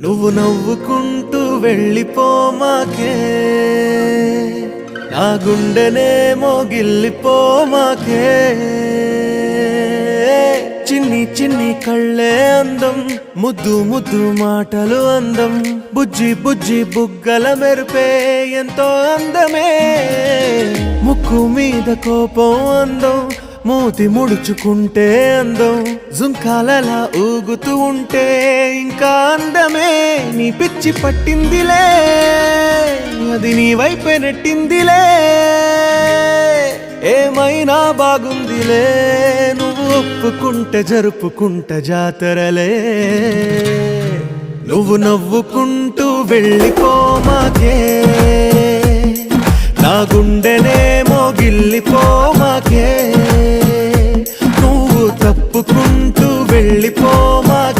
నువ్వు నవ్వుకుంటూ వెళ్ళిపోమాకే నా గుండెనేమో గిల్లిపోమాకే చిన్ని చిన్ని కళ్ళే అందం ముద్దు ముద్దు మాటలు అందం. బుజ్జి బుజ్జి బుగ్గల మెరుపే ఎంతో అందమే. ముక్కు మీద కోపం అందం మూతి ముడుచుకుంటే అందం జుంకాలలా ఊగుతూ ఉంటే ఇంకా అందమే నీ పిచ్చి పట్టిందిలే అది నీ వైపే నెట్టిందిలే. ఏమైనా బాగుందిలే నువ్వు ఒప్పుకుంటే జరుపుకుంట జాతరలే. నువ్వు నవ్వుకుంటూ వెళ్ళిపోమాకే నా గుండెనేమో గిల్లిపోమాకే వెళ్ళిపోమాకే